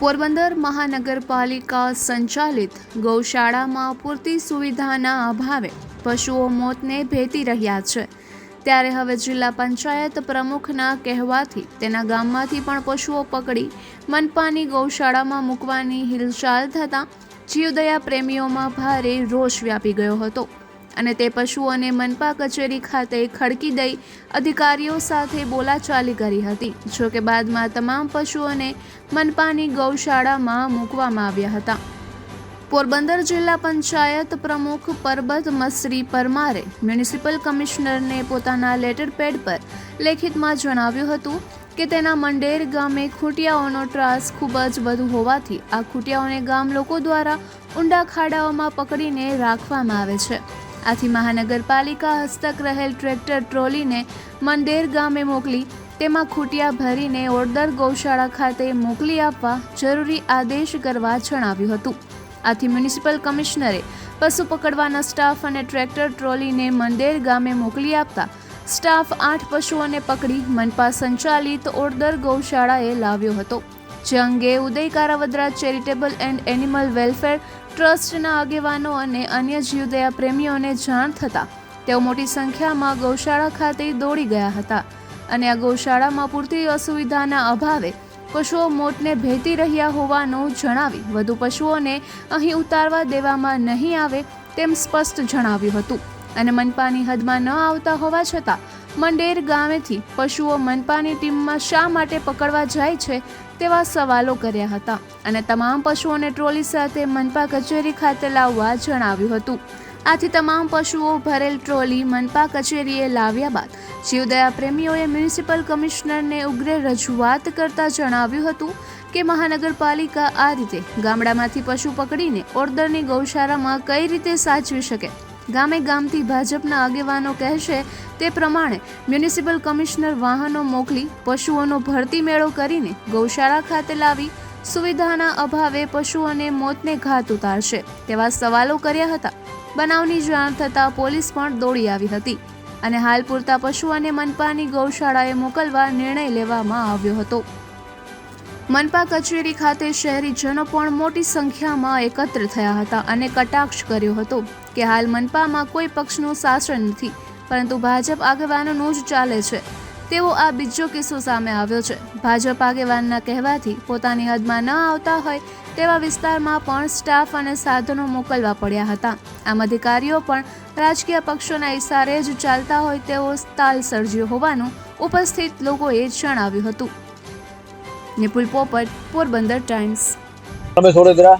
પોરબંદર મહાનગરપાલિકા સંચાલિત ગૌશાળામાં પૂરતી સુવિધાના અભાવે પશુઓ મોતને ભેટી રહ્યા છે. ત્યારે હવે જિલ્લા પંચાયત પ્રમુખના કહેવાથી તેના ગામમાંથી પણ પશુઓ પકડી મનપાની ગૌશાળામાં મૂકવાની હિલચાલ થતાં જીવદયા પ્રેમીઓમાં ભારે રોષ વ્યાપી ગયો હતો. અને તે પશુઓને મનપા કચેરી ખાતે ખડકી દઈ અધિકારીઓ સાથે બોલાચાલી કરી હતી, જો કે બાદમાં તમામ પશુઓને મનપાની ગૌશાળામાં મૂકવામાં આવ્યા હતા. પોરબંદર જિલ્લા પંચાયત પ્રમુખ પરબત મસરી પરમારે મ્યુનિસિપલ કમિશનરને પોતાના લેટર પેડ પર લેખિતમાં જણાવ્યું હતું કે તેના મંડેર ગામે ખૂંટિયાઓનો ત્રાસ ખૂબ જ વધુ હોવાથી આ ખૂંટિયાઓને ગામ લોકો દ્વારા ઊંડા ખાડાઓમાં પકડીને રાખવામાં આવે છે. આથી મહાનગરપાલિકા હસ્તક રહેલ ટ્રેક્ટર ટ્રોલીને મંડેર ગામે મોકલી, તેમાં ખૂટિયા ભરીને ઓડદર ગૌશાળા ખાતે મોકલી આપવા જરૂરી આદેશ કરવા જણાવ્યું હતું. આથી મ્યુનિસિપલ કમિશનરે પશુ પકડવાના સ્ટાફ અને ટ્રેક્ટર ટ્રોલીને મંડેર ગામે મોકલી આપતા, સ્ટાફ આઠ પશુઓને પકડી મનપા સંચાલિત ઓડદર ગૌશાળાએ લાવ્યો હતો. જે અંગે Uday Karavadra charitable and animal welfare ટ્રસ્ટના આગેવાનો અને અન્ય જીવદયા પ્રેમીઓને જાણ થતાં તેઓ મોટી સંખ્યામાં ગૌશાળા ખાતે દોડી ગયા હતા અને આ ગૌશાળામાં પૂરતી અસુવિધાના અભાવે પશુઓ મોતને ભેટી રહ્યા હોવાનું જણાવી વધુ પશુઓને અહીં ઉતારવા દેવામાં નહીં આવે તેમ સ્પષ્ટ જણાવ્યું હતું. અને મનપાની હદમાં ન આવતા હોવા છતાં મંડેર ગામેથી પશુઓ મનપાની ટીમમાં શા માટે પકડવા જાય છે તેવા સવાલો કર્યા હતા અને તમામ પશુઓને ટ્રોલી સાથે મનપા કચેરી ખાતે લાવવા જણાવ્યું હતું. આથી તમામ પશુઓ ભરેલ ટ્રોલી મનપા કચેરીએ લાવ્યા બાદ જીવદયા પ્રેમીઓએ મ્યુનિસિપલ કમિશનરને ઉગ્ર રજૂઆત કરતા જણાવ્યું હતું કે મહાનગરપાલિકા આ રીતે ગામડામાંથી પશુ પકડીને ઓરદરની ગૌશાળામાં કઈ રીતે સાચવી શકે. ગામે ગામથી ભાજપના આગેવાનો કહેશે તે પ્રમાણે મ્યુનિસિપલ કમિશનર વાહનો મોકલી, પશુઓનો ભરતી મેળો કરીને ગૌશાળા ખાતે લાવી, સુવિધાના અભાવે પશુઓને મોતને ઘાત ઉતારશે તેવા સવાલો કર્યા હતા. બનાવની જાણ થતાં પોલીસ પણ દોડી આવી હતી અને હાલ પૂરતા પશુઓને મનપાની ગૌશાળાએ મોકલવા નિર્ણય લેવામાં આવ્યો હતો. મનપા કચેરી ખાતે શહેરીજનો પણ મોટી સંખ્યામાં એકત્ર થયા હતા અને કટાક્ષ કર્યો હતો કે હાલ મનપામાં કોઈ પક્ષનું શાસન નથી, પરંતુ ભાજપ આગેવાનોનું જ ચાલે છે. તેવો આ બીજો કિસ્સો સામે આવ્યો છે. ભાજપ આગેવાનના કહેવાથી પોતાની હદમાં ન આવતા હોય તેવા વિસ્તારમાં પણ સ્ટાફ અને સાધનો મોકલવા પડ્યા હતા. આમ અધિકારીઓ પણ રાજકીય પક્ષોના ઇશારે જ ચાલતા હોય તેવો તાલ સર્જ્યો હોવાનું ઉપસ્થિત લોકોએ જણાવ્યું હતું. નિપુલ પોપટ, પોરબંદર ટાઈમ્સ. રમેશ વડોદરા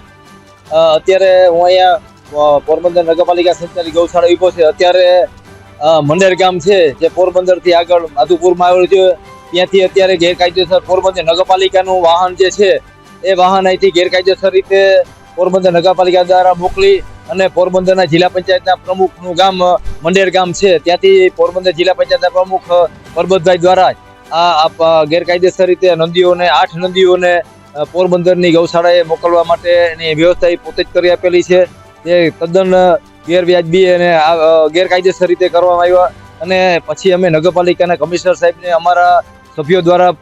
અત્યારે હું અહીંયા પોરબંદર નગરપાલિકા સંચાલિત ગૌશાળા ઊભો છે. અત્યારે મંડેર ગામ છે, જે પોરબંદરથી આગળ માધુપુરમાં આવેલું છે. ત્યાંથી અત્યારે ગેરકાયદેસર પોરબંદર નગરપાલિકાનું વાહન જે છે, એ વાહન અહીંથી ગેરકાયદેસર રીતે પોરબંદર નગરપાલિકા દ્વારા મોકલી અને પોરબંદરના જિલ્લા પંચાયતના પ્રમુખનું ગામ મંડેર ગામ છે. ત્યાંથી પોરબંદર જિલ્લા પંચાયતના પ્રમુખ પરબતભાઈ દ્વારા આ ગેરકાયદેસર રીતે નદીઓને, આઠ નદીઓને પોરબંદરની ગૌશાળાએ મોકલવા માટે એની વ્યવસ્થા પોતે જ કરી આપેલી છે. જે તદ્દન ગેરવ્યાજબી અને ગેરકાયદેસર રીતે કરવામાં આવ્યા. અને પછી અમે નગરપાલિકાના કમિશનર સાહેબને, અમારા સભ્યો દ્વારા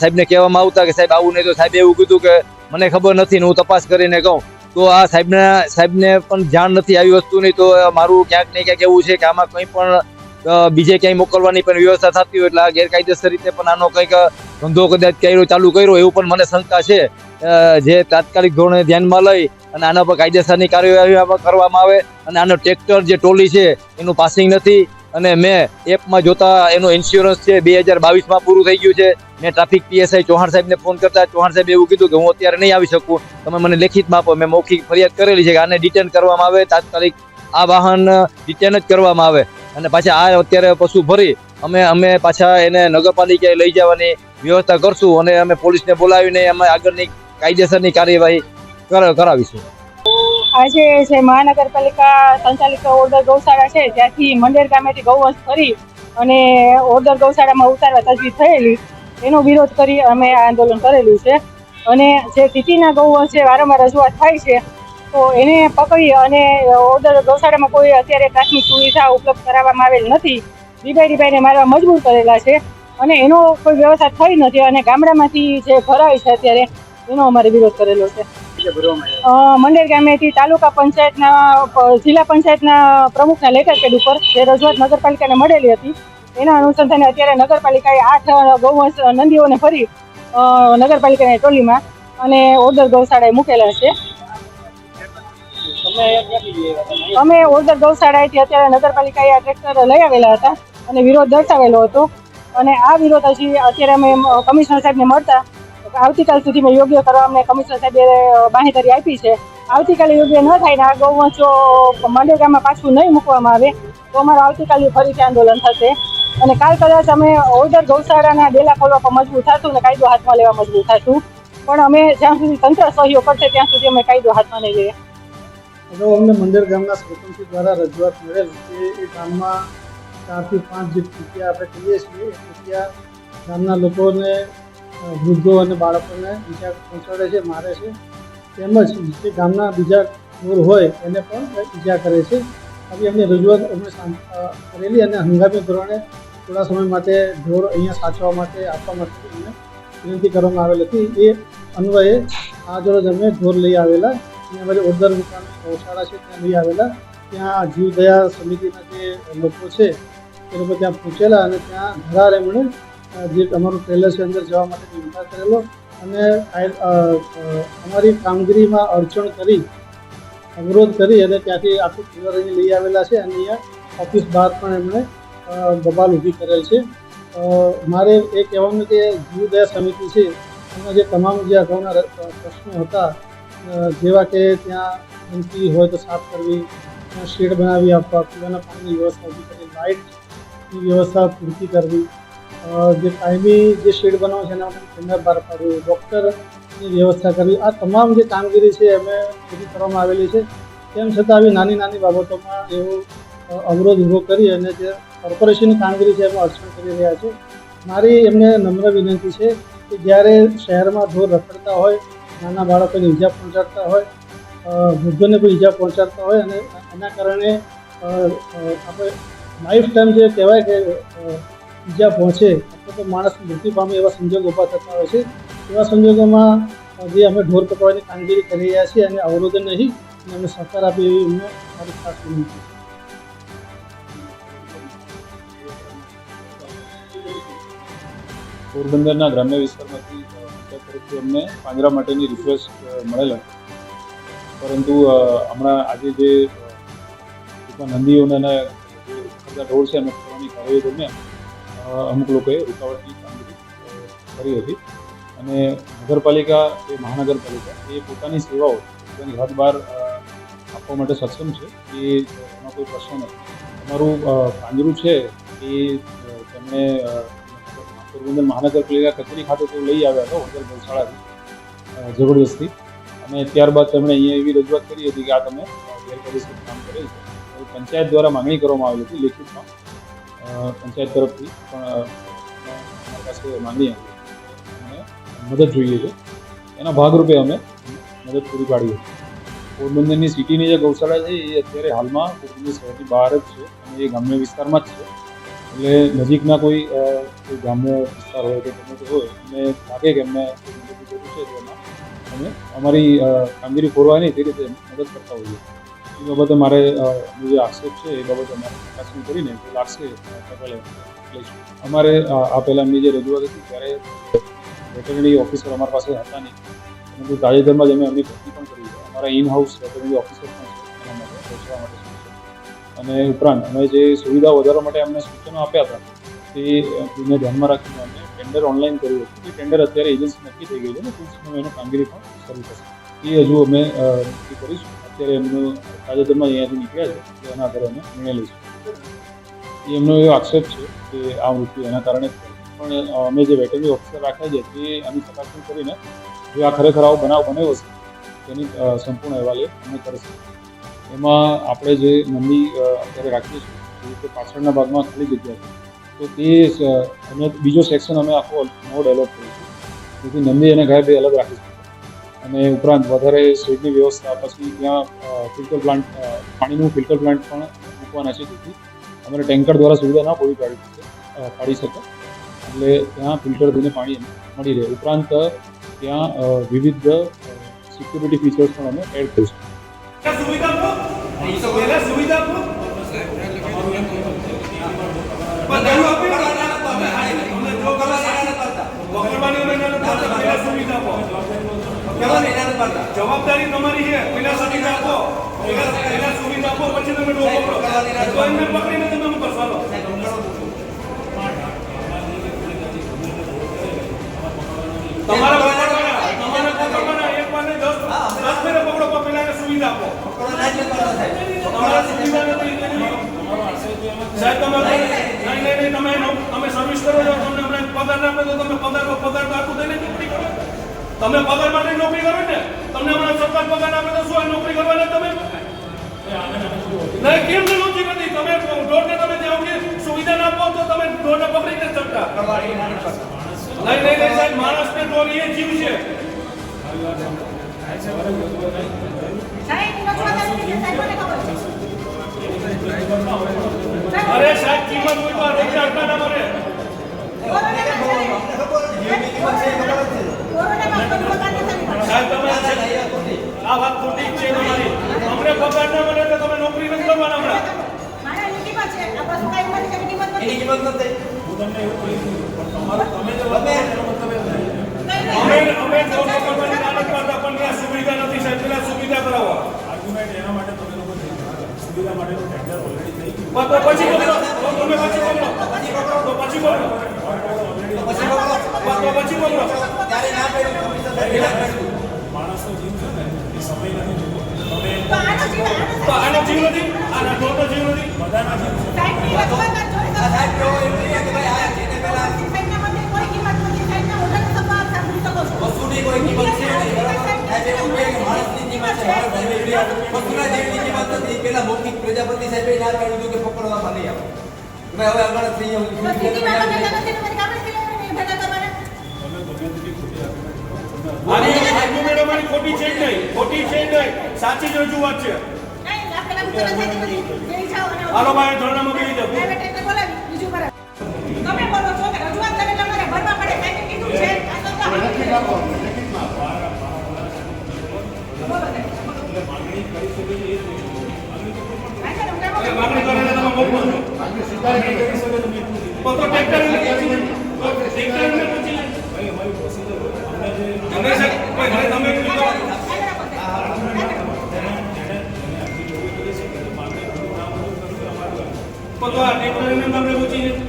સાહેબને કહેવામાં આવતા કે, સાહેબ, આવું નહીં. તો સાહેબે એવું કીધું કે, મને ખબર નથી ને હું તપાસ કરીને કહું. તો આ સાહેબના, સાહેબને પણ જાણ નથી આવી વસ્તુની. તો મારું ક્યાંક ને ક્યાંક એવું છે કે આમાં કંઈ પણ બીજે ક્યાંય મોકલવાની પણ વ્યવસ્થા થતી હોય એટલે આ ગેરકાયદેસર રીતે પણ આનો કંઈક ધંધો કદાચ કર્યો, ચાલુ કર્યો એવું પણ મને શંકા છે. જે તાત્કાલિક ધોરણે ધ્યાનમાં લઈ અને આના પર કાયદેસરની કાર્યવાહી કરવામાં આવે અને આનો ટ્રેક્ટર જે ટોલી છે એનું પાસિંગ નથી અને મેં એપમાં જોતા એનો ઇન્સ્યોરન્સ છે બે હજાર બાવીસમાં પૂરું થઈ ગયું છે. મેં ટ્રાફિક પીએસઆઈ ચૌહાણ સાહેબને ફોન કરતા ચૌહાણ સાહેબ એવું કીધું કે હું અત્યારે નહીં આવી શકું. તમે મને લેખિતમાં આપો મેં મૌખિક ફરિયાદ કરેલી છે કે આને ડિટેન કરવામાં આવે, તાત્કાલિક આ વાહન ડિટેન જ કરવામાં આવે. અને પાછા આ અત્યારે પશુ ભરી અમે અમે પાછા એને નગરપાલિકાએ લઈ જવાની વ્યવસ્થા કરશું અને અમે પોલીસને બોલાવીને અમે આગળની કાયદેસરની કાર્યવાહી કરાવીશું. આજે જે મહાનગરપાલિકા સંચાલિત ઓરદર ગૌશાળા છે, ત્યાંથી મંડેર ગામેથી ગૌવંશ કરી અને ઓરદર ગૌશાળામાં ઉતારવા તજવીજ થયેલી. એનો વિરોધ કરી અમે આ આંદોલન કરેલું છે. અને જે સિટીના ગૌવંશ છે, વારંવાર રજૂઆત થાય છે તો એને પકડી અને ઓદર ગૌશાળામાં કોઈ અત્યારે પ્રાથમિક સુવિધા ઉપલબ્ધ કરાવવામાં આવેલ નથી. દીભાઈ ડીબાઈને મારવા મજબૂર કરેલા છે અને એનો કોઈ વ્યવસ્થા થઈ નથી અને ગામડામાંથી જે ભરાય છે અત્યારે એનો અમારે વિરોધ કરેલો છે. મંડેર ગામેથી તાલુકા પંચાયતના જિલ્લા પંચાયતના પ્રમુખના લેટર પેડ ઉપર જે રજૂઆત નગરપાલિકાને મળેલી હતી એના અનુસંધાને અત્યારે નગરપાલિકાએ આઠ ગૌવંશ નંદીઓને ફરી નગરપાલિકાની ટોલીમાં અને ઓર્ડર ગૌશાળાએ મૂકેલા છે. અમે ઓર્ડર ગૌશાળાએથી અત્યારે નગરપાલિકાએ આ ટ્રેક્ટર લઈ આવેલા હતા અને વિરોધ દર્શાવેલો હતો. અને આ વિરોધ હજી અત્યારે અમે કમિશનર સાહેબને મળતા આવતીકાલ સુધી મેં યોગ્ય કરવા અમને કમિશનર સાહેબે બાંહેધરી આપી છે. આવતીકાલે યોગ્ય ન થાય ને આ ગૌવંશો માંડેગામાં પાછું નહીં મૂકવામાં આવે, તો અમારું આવતીકાલે ફરીથી આંદોલન થશે. અને કાલ કદાચ અમે ઓર્ડર ગૌશાળાના ડેલા ખોલવા પર મજબૂર થશું અને કાયદો હાથમાં લેવા મજબૂર થશું. પણ અમે જ્યાં સુધી તંત્ર સહયોગ કરશે, ત્યાં સુધી અમે કાયદો હાથમાં નહીં લઈએ. અગાઉ અમને મંદિર ગામના સરપંચ દ્વારા રજૂઆત મળેલ કે એ ગામમાં ચારથી પાંચ જે રૂપિયા આપણે કહીએ છીએ, એ રૂપિયા ગામના લોકોને વૃદ્ધો અને બાળકોને ઈજા પહોંચાડે છે, મારે છે. તેમજ જે ગામના બીજા ઢોર હોય, એને પણ ઈજા કરે છે. આવી અમને રજૂઆત અમે કરેલી અને હંગામી ધોરણે થોડા સમય માટે ઢોર અહીંયા સાચવા માટે, આપવા માટે અમને વિનંતી કરવામાં આવેલ હતી. એ અન્વયે આજ રોજ અમે ઢોર લઈ આવેલા. ત્યાં બાજુ ઓર્ડર ગૌશાળા છે, ત્યાં લઈ આવેલા. ત્યાં જીવદયા સમિતિના જે લોકો છે, એ લોકો ત્યાં પૂછેલા અને ત્યાં ઘરાર એમણે જે અમારું ટ્રેલર છે અંદર જવા માટે ઇન્કાર કરેલો અને અમારી કામગીરીમાં અડચણ કરી, અવરોધ કરી અને ત્યાંથી આખું ટ્રેલર લઈ આવેલા છે અને અહીંયા ઓફિસ બહાર પણ એમણે બબાલ ઊભી કરેલ છે. મારે એ કહેવાનું કે જીવદયા સમિતિ છે, એમાં જે તમામ જે અગાઉના પ્રશ્નો હતા જેવા કે ત્યાં ગંદકી હોય તો સાફ કરવી શેડ બનાવી આપવા, પીવાના પાણીની વ્યવસ્થા ઊભી કરવી, લાઇટની વ્યવસ્થા પૂરતી કરવી. જે કાયમી જે શેડ બનાવો છે એના માટે ટેન્ડર બહાર પાડવું, ડૉક્ટરની વ્યવસ્થા કરવી. આ તમામ જે કામગીરી છે અમે પૂરી કરવામાં આવેલી છે. તેમ છતાં આવી નાની નાની બાબતોમાં એવો અવરોધ ઊભો કરી અને જે કોર્પોરેશનની કામગીરી છે એમાં અડચણ કરી રહ્યા છે. મારી એમને નમ્ર વિનંતી છે કે જ્યારે શહેરમાં ઢોર રખડતા હોય નાના બાળકોને ઈજા પહોંચાડતા હોય વૃદ્ધોને કોઈ ઈજા પહોંચાડતા હોય અને એના કારણે આપણે લાઈફ ટાઈમ જે કહેવાય કે ઈજા પહોંચે તો માણસ મૃત્યુ પામે એવા સંજોગો ઊભા થતા હોય છે. એવા સંજોગોમાં જે અમે ઢોર પકડવાની કામગીરી કરી રહ્યા છીએ અને અવરોધન નહીં, અને અમે સહકાર આપીએ એવી અમને મારી ખાસ વિનંતી. પોરબંદરના ગ્રામ્ય વિસ્તારમાંથી તરફથી અમને પાંજરા માટેની રિક્વેસ્ટ મળેલ. પરંતુ હમણાં આજે જે નંદીઓને બધા ઢોર છે એને પકડવાની કાર્યવાહી અમુક લોકોએ રૂકાવટની કામગીરી કરી હતી. અને નગરપાલિકા એ મહાનગરપાલિકા, એ પોતાની સેવાઓ, પોતાની હદ બહાર આપવા માટે સક્ષમ છે એ એમાં કોઈ પ્રશ્ન નથી. અમારું પાંજરું છે એ તેમણે પોરબંદર મહાનગરપાલિકા કચેરી ખાતે તો લઈ આવ્યા હતા, હોટલ ગૌશાળાથી. જબરદસ્તી અને ત્યારબાદ તેમણે અહીંયા એવી રજૂઆત કરી હતી કે આ તમે ગેરકાયદેસર કામ કરેલ છે. પંચાયત દ્વારા માંગણી કરવામાં આવેલી હતી લેખિતમાં. પંચાયત તરફથી પણ અમારી પાસે માંગણી હતી. અને મદદ જોઈએ છે. એના ભાગરૂપે અમે મદદ પૂરી પાડી હતી. પોરબંદરની સિટીની જે ગૌશાળા છે, એ અત્યારે હાલમાં પોરબંદર શહેરની બહાર જ છે અને એ ગ્રામ્ય વિસ્તારમાં જ છે. એટલે નજીકના કોઈ કોઈ વિસ્તાર હોય કે ગમે તે હોય અને લાગે કે એમને જરૂર છે અમે અમારી કામગીરી ખોરવાની તે રીતે મદદ કરતા હોઈએ. એ બાબતે મારે જે આક્ષેપ છે એ બાબતે અમારે ચકાસણી કરીને લાગશે લઈશું. અમારે આ પહેલાં એમની જે રજૂઆત હતી ત્યારે વેટરનરી ઓફિસર અમારા પાસે હતા નહીં. પરંતુ તાજેતરમાં જ અમે એમની ભરતી પણ કરી. અમારા ઇન હાઉસ વેટરનરી ઓફિસર પણ છે એના માટે અને ઉપરાંત અમે જે સુવિધા વધારવા માટે અમને સૂચનો આપ્યા હતા તેને ધ્યાનમાં રાખીને અમે ટેન્ડર ઓનલાઈન કર્યું હતું. એ ટેન્ડર અત્યારે એજન્સી નક્કી થઈ ગઈ છે અને ટૂંક સમયમાં એનું કામગીરી પણ શરૂ થશે. એ હજુ અમે નક્કી કરીશું. અત્યારે એમનું તાજેતરમાં અહીંયાથી નીકળ્યા છે એના આધારે અમે નિર્ણય લઈશું. એ એમનો એવો આક્ષેપ છે કે આ મૃત્યુ એના કારણે પણ અમે જે વેટરી ઓફિસર રાખ્યા છે, તે આની ચકાસણી કરીને, જો આ ખરેખર આવો બનાવ બન્યો હશે, તેની સંપૂર્ણ અહેવાલ અમે કરીશું. એમાં આપણે જે નંદી અત્યારે રાખીએ છીએ તે પાછળના ભાગમાં ખાલી જગ્યા છે. તો તે અમે બીજો સેક્શન અમે આખો નવો ડેવલપ છે. જેથી નંદી અને ગાય બે અલગ રાખી શકીએ અને ઉપરાંત વધારે શેડની વ્યવસ્થા, પછી ત્યાં ફિલ્ટર પ્લાન્ટ પાણીનું ફિલ્ટર પ્લાન્ટ પણ મૂકવાના છે. જેથી અમારે ટેન્કર દ્વારા સુવિધા ના પૂરી પાડી શકે પાડી શકે. એટલે ત્યાં ફિલ્ટર થઈને પાણી મળી રહે. ઉપરાંત ત્યાં વિવિધ સિક્યુરિટી ફીચર્સ પણ અમે એડ કરીશું સુવિધા આપો પહેલા સુવિધા આપો બધાનું આપી દો. તમે હાઈ- તમે જો તમે પકડવાની હોય એને પાડતા પહેલા સુવિધા આપો જવાબદારી તમારી છે પહેલા સુવિધા આપો પહેલા પહેલા સુવિધા આપો પછી તમે ડો પકડો તો એમને પકડીને તમે શું કરશો હાલો. તમારે પકડવાના તમારે પકડવાના એક વાર નહીં, દસ દસ ફેરે પકડો પણ પહેલા એને સુવિધા આપો તમારે સુવિધા નથી સાહેબ તમે નહીં નહીં નહીં તમે નો- તમે સર્વિસ કરો છો તમને હમણાં પગાર ના આપે તો તમે પગાર પગાર તો આખું થઈને નોકરી કરો તમે પગાર માટે નોકરી કરો ને તમને હમણાં સરકાર પગાર આપે તો શું નોકરી કરવાના તમે? નહીં કેમ ને નથી તમે ઢોરને તમે ત્યાં સુધી સુવિધા ના આપો તો તમે ઢોરને પકડીને ચડતા. નહીં નહીં નહીં સાહેબ માણસને ઢોર એ જીવ છે. અરે સાહેબ કિંમત ના મળે તમે આ વાત ખોટી છે તમારી અમને પગાર ના મળે તો તમે નોકરી નથી કરવાના હમણાં. મારા નીતિમાં છે. આ બસ પણ મારી જેવી કિંમત નથી. અમે અમે જોબ કરવાની ના નથી ત્યાં સુવિધા નથી સાહેબ. પેલા સુવિધા કરાવો. પછી પકડો તો તમે પછી પછી પકડો બસ તો પછી બોલો. તો આનો જીવ તો આનો જીવ નથી આના ઢોરનો જીવ નથી સાહેબની નથી માણસની કિંમત છે માણસ ધર્મે વસ્તુના જેવી નથી પેલા મૌખિક પ્રજાપતિ સાહેબ ના કે પકડવામાં નહીં આવે હવે આગળ થઈ જવું અમારી ખોટી છે નહીં ખોટી છે નહીં. સાચી જ રજૂઆત છે. હાલો ભાઈ ધરણામાં. તમે બોલો છો કે રજૂઆત કરે ભરવા પડે કીધું છે. આ તો તો. એ માગણી કરીને તમે મોકલો ટ્રેક્ટર પૂછી લે. તો ટ્રેક્ટર પૂછી લે. તમે સાહેબ, કોઈ ઘરે તમે એટલું કરો. તો આ ટ્રેક્ટર એને તમને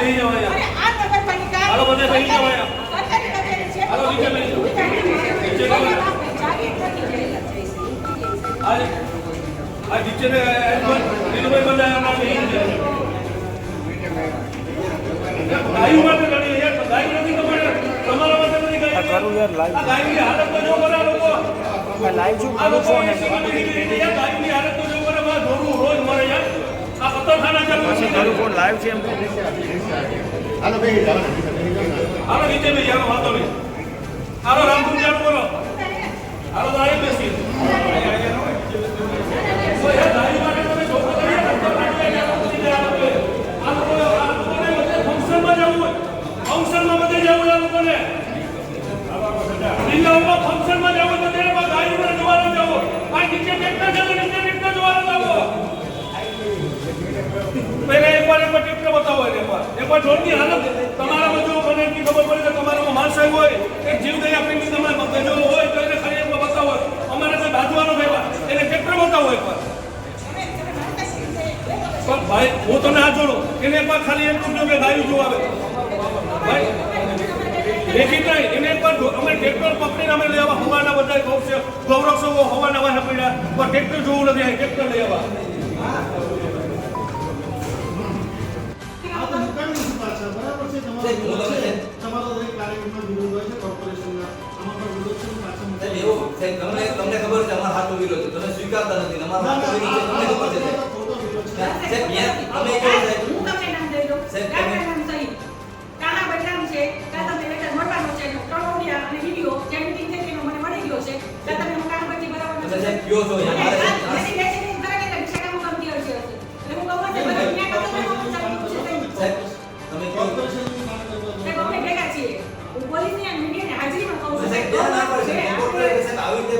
બેસી જાઓ અહીંયા. અને આ નગરપાલિકા હાલો બધે બેસી જાઓ અહીંયા. સરકારી કચેરી છે હાલો, નીચે બેસી જાઓ. નીચે બેસી જાઓ. જાગીર થતી રહેલા છે. આ આ નીચેને નીલુભાઈ બંધાય અમારે અહીં છે. ગાયું માટે લડી યાર ગાય નથી તમારે તમારા માટે નથી ગાય આ ગાયની હાલત તો જો કરે આ લોકો આ લોકો એસી માં બેસી બેસી યાર ગાયની હાલત તો આ કતલખાના ચાલુ છે હાલો નીચે બેસી હાલો વાંધો નહીં હાલો કરો હાલો તો અહીં બેસી તો યાર ગાય માટે તમે જોકો કરી યાર કતલખાની યાર બધી જાય આ લોકોએ. આ લોકો આ લોકોને બધે ફંક્શનમાં જવું હોય ફંક્શનમાં બધે જવું હોય આ લોકોને જિલ્લાઓમાં ફંક્શનમાં જવું હોય તો તેમાં ગાયોને જોવાનું જવું આ નીચે ટ્રેક્ટર જવું નીચે ટ્રેક્ટર જોવાનું જવું પહેલા એકવાર એમાં ટ્રેક્ટર બતાવો એને એકવાર એકવાર ઢોરની હાલત તમારામાં જો મને એટલી ખબર પડે કે તમારામાં માણસ આવ્યો હોય, એક જીવ દયા પ્રેમી તમારે જો હોય તો એને ખાલી એકવાર બતાવો. અમારે કોઈ બાજવાનો ભેગા એને ટેક્ટર બતાવો એકવાર પણ ભાઈ, હું તમને હાથ જોડો, એને એકવાર ખાલી એટલું જો કે ગાયું જોવા ભાઈ, લેખિત નહીં, એને પણ અમે ટ્રેક્ટર પકડીને અમે આવ્યા, હવાના બધા ગૌરવ ગૌરવ સૌ હવાના વાહન પડ્યા, પણ ટ્રેક્ટર જોવું નથી ટ્રેક્ટર લઈ તમારો દરેક કાર્યક્રમમાં વિરોધ હોય છે કોર્પોરેશનના આમાં પણ વિરોધ છે હું સાહેબ, મુકામી સાહેબ તમને તમને ખબર છે અમારા હાથો વિરોધ છે તમે સ્વીકારતા નથી અમારો હાથો વિરોધ છે તમને ખબર છે સાહેબ. ખોટો વિરોધ છે. સાહેબ, ત્યાં તમે કહો સાહેબ હું તમને નામ દઈ દઉં. સાહેબ, તમે- નામ સહિત. કાના બદનામ છે, કાં તમને લેટર મળવાનો છે, એનો અને વીડિયો જે meeting મને મળી ગયો છે. કાં તમે હું કાન પરથી બરાબર નથી. સાહેબ કયો છો અને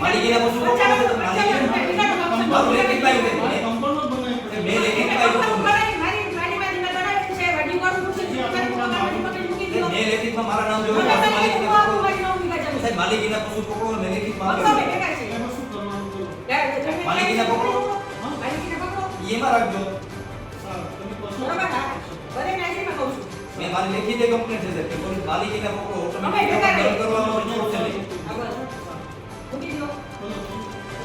માલિકીના પશુ માલિકી- મારું લેખિત પાયું છે જ. મેં લેખિત પાયું મારી મારી મારી મારી મેં પૂછે લેખિતમાં મારા નામ જોયું મારી સાહેબ માલિકીના પશુ પકડો મેં લેખિતમાં. માલિકીને પકડો એમાં રાખજો મેં મારી લેખી એક કમ્પ્લેન્ટ છે માલિકીના પકડો ઓટોમેટિક ભેગા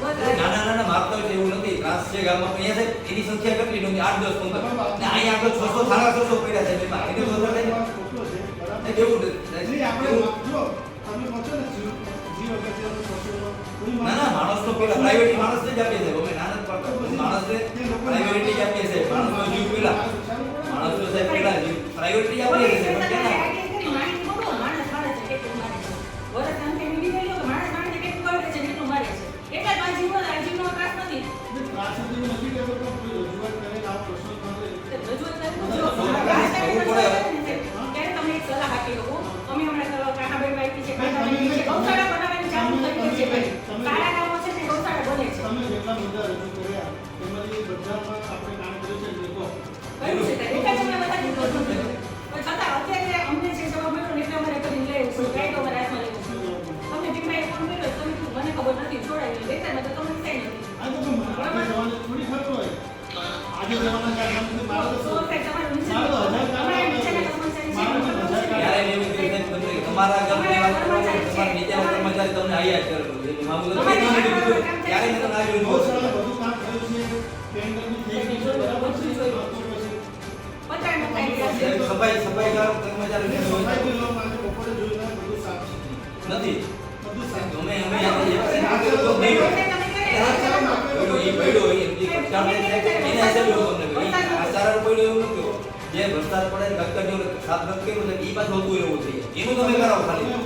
નાના નાના માપતા હોય એવું નથી. ત્રાસ છે ગામમાં અહીંયા સાહેબ એની સંખ્યા કેટલી નથી આઠ દસ પંદર. ને અહીંયા આગળ છસો સાડા છસો પડ્યા છે એમાં. એને વધારે થાય ને. ખોટો છે, બરાબર. કેવું આપણે ને ના ના માણસ તો પેલા પ્રાઇવેટ માણસ જ આપીએ છે. અમે નાના તે લોકો પ્રાઇવેટી જ આપીએ છે. માણસ નો જીવ પેલા. માણસ તો સાહેબ પેલા જીવ પ્રાઇવેટી આપીએ છે. નીચેના તમને આયા જ કરે એટલે મામલો તો નથી આગળ કીધું. ત્યારે મેં તમને આવ્યું બહુ સરળ બધું કામ થયું છે. ટેન્ડરની થઈ ગયું છે બરાબર છે. નો વ્યાજ છે. સફાઈ સફાઈ કરો કર્મચારી મેં સફાઈ કરો મને બપોરે જોયું ને બધું સાફ છે. નથી. બધું સાફ અમે અમે જે તો નહીં. પડ્યો, ને એના તમને આ એવું નથી જે વરસાદ પડે કટકટીઓ સાફ નથી કર્યું છે ઈ પાછું હતું એવું થઈ એનું તમે કરાવો ખાલી.